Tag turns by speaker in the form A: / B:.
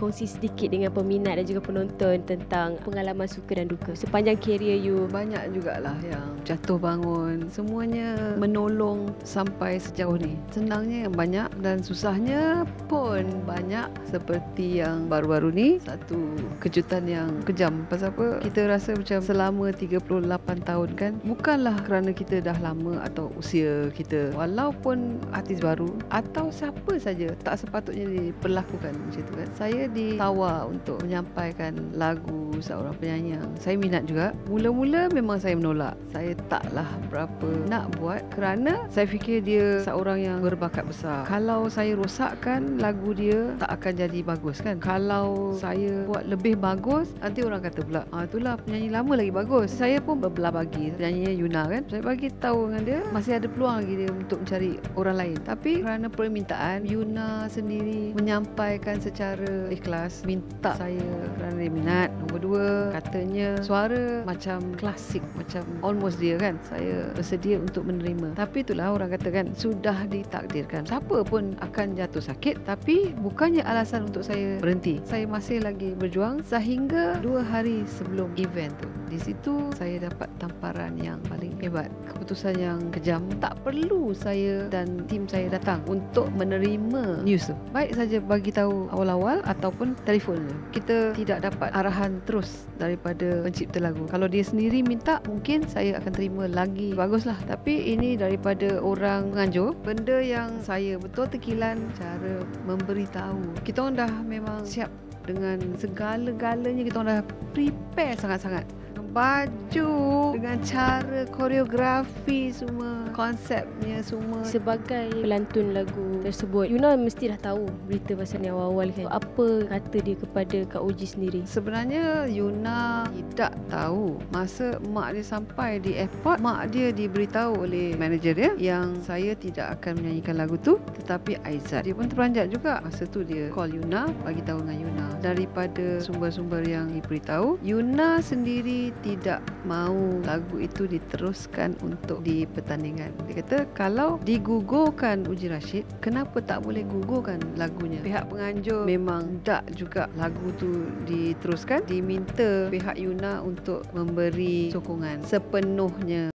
A: kongsi sedikit dengan peminat dan juga penonton tentang pengalaman suka dan duka sepanjang kerjaya you?
B: Banyak jugalah yang jatuh bangun. Semuanya menolong sampai sejauh ni. Senangnya yang banyak dan susahnya pun banyak seperti yang baru-baru ni. Satu kejutan yang kejam. Pasal apa? Kita rasa macam selama 38 tahun kan bukanlah kerana kita dah lama atau usia kita walaupun artis baru atau siapa saja tak sepatutnya diperlakukan macam tu kan. Saya ditawar untuk menyampaikan lagu seorang penyanyi yang saya minat juga. Mula-mula memang saya menolak. Saya taklah berapa nak buat kerana saya fikir dia seorang yang berbakat besar. Kalau saya rosakkan lagu dia tak akan jadi bagus kan. Kalau saya buat lebih bagus nanti orang kata pula ah itulah penyanyi lama lagi bagus. Saya pun berbelah bagi penyanyi Yuna kan. Saya bagi tahu dengan dia masih ada peluang lagi dia untuk mencari orang lain. Tapi kerana permintaan Yuna sendiri menyampaikan secara ikhlas minta saya kerana dia minat. Nombor dua katanya suara macam klasik macam almost dia kan. Saya bersedia untuk menerima. Tapi itulah orang kata kan sudah ditakdirkan. Siapa pun akan jatuh sakit tapi bukannya alasan untuk saya berhenti. Saya masih lagi berjuang sehingga dua hari sebelum event tu. Di situ saya dapat tamparan yang paling hebat. Keputusan yang kejam tak perlu saya dan tim saya datang untuk menerima news tu. Baik saja bagi tahu awal-awal ataupun telefon je. Kita tidak dapat arahan terus daripada pencipta lagu. Kalau dia sendiri minta mungkin saya akan terima lagi baguslah. Tapi ini daripada orang penganjur benda yang saya betul tekilan cara memberitahu. Kita orang dah memang siap dengan segala-galanya kita orang dah prepare sangat-sangat baju dengan cara koreografi semua konsepnya semua.
A: Sebagai pelantun lagu tersebut Yuna mesti dah tahu berita pasal ni awal-awal kan? Apa kata dia kepada Kak Uji sendiri?
B: Sebenarnya Yuna tidak tahu Masa mak dia sampai di airport Mak dia diberitahu oleh manager dia Yang saya tidak akan menyanyikan lagu tu Tetapi Aizat. Dia pun terperanjat juga. Masa tu dia call Yuna Bagi tahu dengan Yuna. Daripada sumber-sumber yang diberitahu Yuna sendiri tidak mahu lagu itu diteruskan untuk di pertandingan. Dia kata kalau digugurkan Uji Rashid Kenapa tak boleh gugurkan lagunya? Pihak penganjur memang tak juga lagu tu diteruskan. Diminta pihak Yuna untuk memberi sokongan sepenuhnya